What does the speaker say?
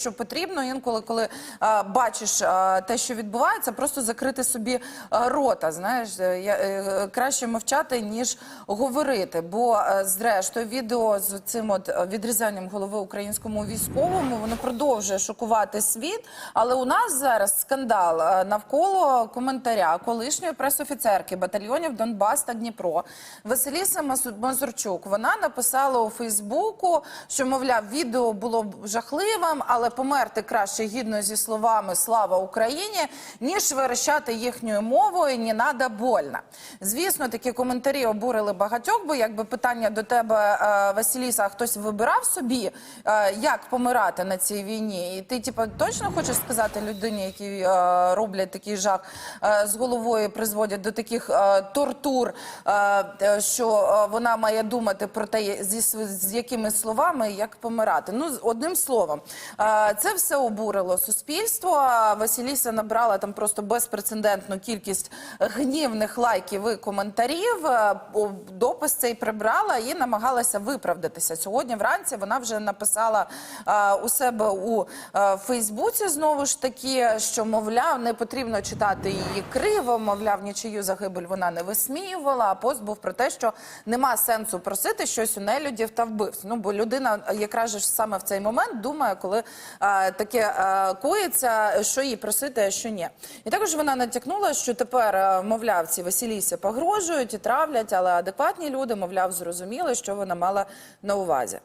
Що потрібно інколи, коли е, бачиш е, те, що відбувається, просто закрити собі е, рота. Знаєш, Е, я, е, краще мовчати ніж говорити. Бо е, зрештою відео з цим от е, відрізанням голови українському військовому воно продовжує шокувати світ. Але у нас зараз скандал навколо коментаря колишньої пресофіцерки батальйонів Донбас та Дніпро Василіса Мазурчук. Вона написала у Фейсбуку, що мовляв, відео було жахливим, але померти краще гідно зі словами Слава Україні, ніж верещати їхньою мовою «не надо больно». Звісно, такі коментарі обурили багатьох, бо якби питання до тебе, е, Василіса, хтось вибирав собі, е, як помирати на цій війні? І ти, типу, точно хочеш сказати людині, які е, роблять такий жах з головою, призводять до таких тортур, що вона має думати про те, зі з якими словами як помирати. Ну, одним словом, це все обурило суспільство. Василіса набрала там просто безпрецедентну кількість гнівних лайків і коментарів. Е, Допис цей прибрала і намагалася виправдатися. Сьогодні вранці вона вже написала е, у себе у е, Фейсбуці знову ж таки, що мовляв, не потрібно читати її криво. Мовляв, нічию загибель вона не висміювала. А пост був про те, що нема сенсу просити щось у нелюдів та вбивць. Ну бо людина якраз ж саме в цей момент думає, коли таке е, коїться, що їй просити, а що ні. І також вона натякнула, що тепер, е, мовляв, ці Василісі погрожують і травлять, але адекватні люди, мовляв, зрозуміли, що вона мала на увазі.